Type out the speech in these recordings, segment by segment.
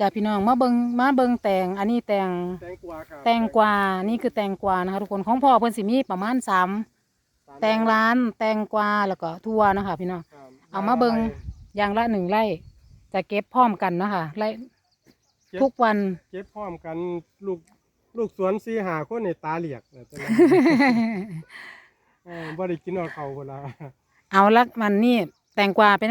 จ้าพี่น้องมาเบิงมาเบิงแตงอันนี้แตงแตงกวาครับแตงกวานี่คือแตงกวานะคะทุกคนของพ่อเพิ่นสิมีประมาณสามแตงร้านแตงกวาแล้วก็ทั่วนะคะพี่น้องครับเอามาเบิ่งอย่างละหนึ่งไร่จะเก็บพร้อมกันเนาะคะไร่ทุกวัน เก็บพร้อมกันลูกลูกสวนสีหาคนในตาเหลียกนะจ๊ะ เออบ่ได้กินเอาเขาคนละเอาละมันนี่แตงกวาเป็น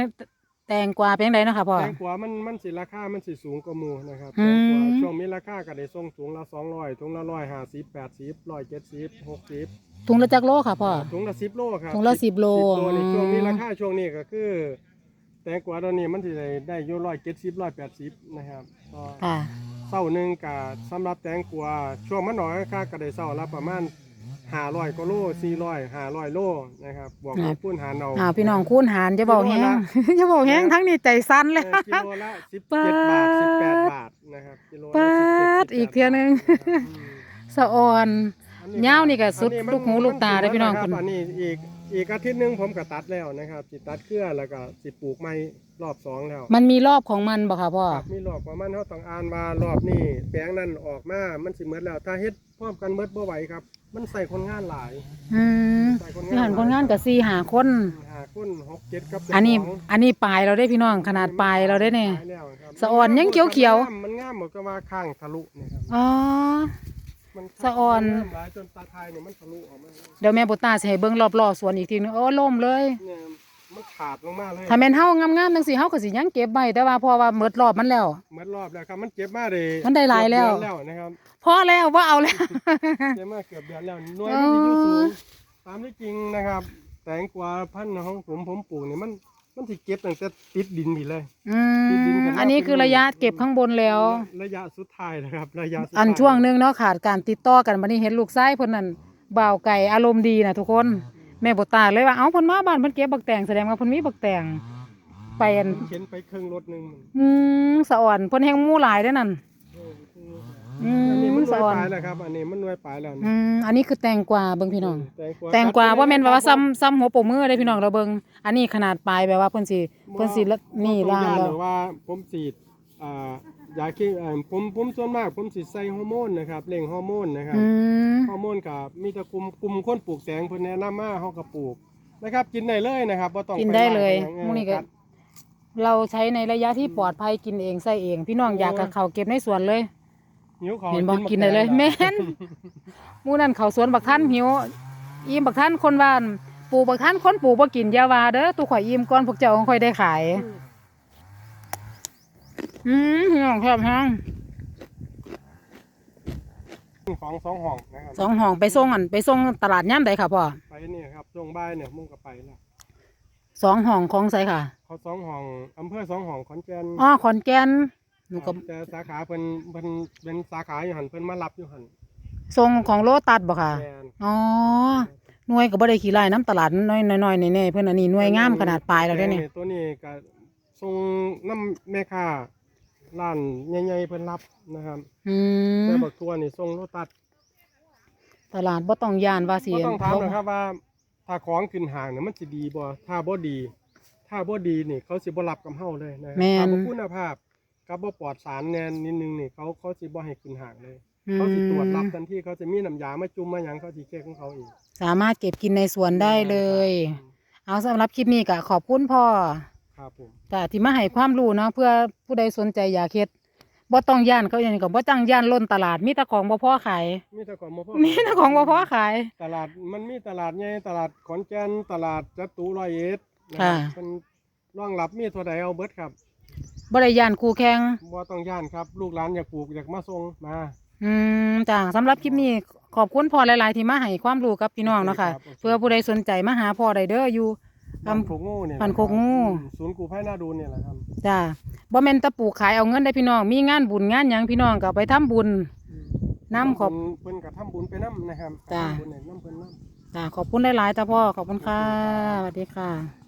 แตงกวาเป็นไงเนาะค่ะพ่อ แตงกวามันมันสิราคา มันสิสูงกว่าหมู่นะครับอืแตม งกวาช่วงมีราคาก็ได้ส่งถุงละ200ถุงละ150 80 170 60ถุงละจักโลค่ะพ่อ ถุงละ10โลครับถุงละ10โล10โลนี่ช่วงนี้อืม ราคาช่วงนี้ก็คือ แตงกวาตอนนี้มันสิได้ได้อยู่170 180นะครับก็ค่ะ เศร้าหนึ่งกับสำหรับแตงกวาช่วงมันหน่อยค่าก็ได้เศร้าละประมาณ ห้าร้อยกว่าโลสี่ร้อยห้าร้อยโลนะครับบวกครักับบพูนหารเอาอ่าพี่น้องคูณหารจะบอกแห้งจะบอกแห้งทั้งนี้ใจสั้นเลย เออกิโลละสิบเจ็ดบาทสิบแปดบาทนะครับกิโลละปาด17อีกเทื่อนึงนะครับอืม สะออน ยาวนี่ก็สุดอันนี้มันลูกหูลูกตาเด้อพี่น้องมัคุณอันนี้อีก อีกอาทิตย์หนึงผมก็ตัดแล้วนะครับสิตัดเครือแล้วก็สิปลูกไม้รอบสองแล้วมันมีรอบของมันบ่ค่ะพ่อ ครับมีรอบประมาณเขาต้องอ่านว่ารอบนี้แปลงนั้นออกมามันสิเมดแล้ว ถ้าเฮ็ดพร้อมกันเมดบ่ไหวครับ มันใส่คนงานหลายอืมใส่คนนี่งาหันนคนงานกับสี่หาคน หาคนหกเจ็ดกับอันนี้เจ้าของอันนี้ปลายเราได้พี่น้องขนาดปลายเราได้เนี่ยตายแล้วครับสะอ่อนยังเขียวๆ มันงามหมดก็ว่าข้างทะลุนี่ครับอ๋อมัน สะอ่อนมังามหลายจนตาไทยเนี่ยมันทะลุออกมาเดี๋ยวแม่บุตตาสิให้เบิ่งรอบๆสวนอีกทีนึงโอ้ล่มเลย เนี่ยมันขาดลงมาเลยถ้าแม่นเฮางามๆจังซี่เฮาก็สิยังเก็บไว้แต่ว่าเพอว่าหมดรอบมันแล้ว เหมือนรอบแล้วครับมันเจ็บมากเลยมันได้หลายแล้ว เกือบเดือนแล้วนะครับ พอแล้วว่าเอาแล้ว เจ็บมากเกือบเดือนแล้วหน่วยมันจะอยู่สูงตามที่จริงนะครับ แตงกวาพันธุ์ของผมผมปลูกเนี่ยมัน มันสิเก็บตั้งแต่ติดดินไปเลย อืมอันนี้คือระยะเก็บข้างบนแล้ว ระยะสุดท้ายนะครับ ระยะสุดท้ายอันช่วงหนึงเนาะขาดการติดต่อกันบัดนี้เห็นลูกชายเพิ่นนั่นบ่าวไก่อารมณ์ดีนะทุกคน แม่บุตตาเลยว่าเอ้าเพิ่นมาบ้านเพิ่นเก็บบักแตงแสดงว่าเพิ่นมีบักแตงไปอันเข็นไปครึ่งรถหนึ่งอืมสะอ่อนเพิ่นแฮงหมู่หลายเด้อนั่น อืมอันนี้มันหน่สะวยอ่อนปลายแล้วครับ อันนี้มันหน่วยปลายแล้วอืมอันนี้คือแตงกวาเบิ่งพี่น้อง แตงกวาแตงกวาว่าแม่นว่าซ้ำซ้ำหัวโปกมือได้พี่น้องเราเบิ่งอันนี้ขนาดปลายแบบว่าเพิ่นสิเพิ่นสิละนี่บ่ล่างต้องย่แล้วหรือว่าผมฉีดอ่ายาขี้เอ่อผมผมส่วนมากผมสิใส่ฮอร์โมนนะครับเร่งฮอร์โมนนะครับ อืมฮอร์โมนกับมีแต่กลุ่มกลุ่มคนปลูกแตงเพิ่นแนะนำมาเฮาก็ปลูกนะครับ กินได้เลยนะครับบ่ต้องกินได้เลยไปมื้อนี้ก็ครับ เราใช้ในระยะที่ปลอดภัยกินเองใส่เอง พี่น้องอยากกับเขาเก็บในสวนเลย หิวเขาเห็นบ่บักินได้เลยแตงแม่นหมู่นั้นเขาสวนบักท่านหิวอิ่มบักท่านคนบ้านปลูกบักท่านคนปลูกบ่กินอยาว่าเด้อตู้ข่อยอิ่มก่อนพวกเจ้าของข่อยได้ขาย อืมพี่น้องครับฮะของสองห้องนะครับสองห้องไปส่งอันไปส่งตลาดย่ามใดค่ะพ่อไปนี่ครับช่วงบ่ายเนี่ยมุ่งก็ไปแล้วสองห้องของไสค่ะ เขาสองห้องอำเภอสองห้องขอนแก่นอ๋อขอนแก่น หนูก็แต่สาขาเพิ่นเพิ่นเป็นสาขาอยู่หันเพิ่นมารับอยู่หันส่งของโลตัดบ่ค่ะ แม่นอ๋อ หน่วยก็บ่ได้ขี้ไล่น้ำตลาดน้อยน้อยๆแน่ๆเพิ่นอันนี้หน่วยงามขนาดปลายแล้วเด้เนี่ย ตัวนี้ก็ส่งน้ำแม่ค้าร้านใหญ่ๆเพิ่นรับนะครับอืมแต่บักตัวนี่ส่งรถตัดตลาดบ่ต้องย่านว่าสิก็ต้องถามนะครับว่าถ้าของขึ้นห่างเนี่ยมันสิดีบ่ถ้าบ่ดี ถ้าบ่ดีนี่เขาสิบ่รับกับเฮาเลยนะครัแม่น ถ้าบ่คุณภาพ กับบ่ปลอดสารแน่นิดนึงนี่เขาเขาสิบ่ให้ขึ้นห่างเลยอืเขาสิตรวจรับมทันทีเขาจะมีน้ำยามาจุ่มมาหยังเขาสิเช็คของเขาเองสามารถเก็บกินในสวนได้เลย เอาสำหรับคลิปนี้ก็ขอบคุณพ่อครับผมจ้ะที่มาให้ความรู้เนาะเพื่อผู้ใดสนใจอยากเฮ็ดบ่ต้องย่านเขาอย่างนี้ก็บ่ต้องย่านล้นตลาดมีแต่ของบ่พอขายมีแต่ของบ่พอมีแต่ของบ่พอขาย ตลาดมันมีตลาดใหญ่ตลาดขอนแก่นตลาดจตุร้อยเอ็ดนะค่ะเป็นรองรับมีเท่าใดเอาเบิดครับ บ่ได้ย่านคู่แข่งบ่ต้องย่านครับ ลูกหลานอยากปลูกอยากมาส่งมาอืมจ้าสำหรับคลิปนี้ขอบคุณพ่อหลาย ๆ ที่มาให้ความรู้กับพี่น้องเนาะค่ะครับเพื่อผู้ใดสนใจมาหาพ่อได้เด้ออยู่บ้านอำโคกงูเนี่ยบ้านโคกงูศูนย์กูภัยนาดูนเนี่ยแหละครับจ้าบ่แม่นแตะปลูกขายเอาเงินได้พี่น้อง มีงานบุญงานหยังพี่น้องก็ไปทำบุญน้ำขอบ เพิ่นก็ทำบุญไปน้ำนะครับจ้า ทำบุญให้น้ำเพิ่นน้ำ จ้าขอบคุณหลายๆจ้าพ่อขอบคุณค่ะสวัสดีค่ะ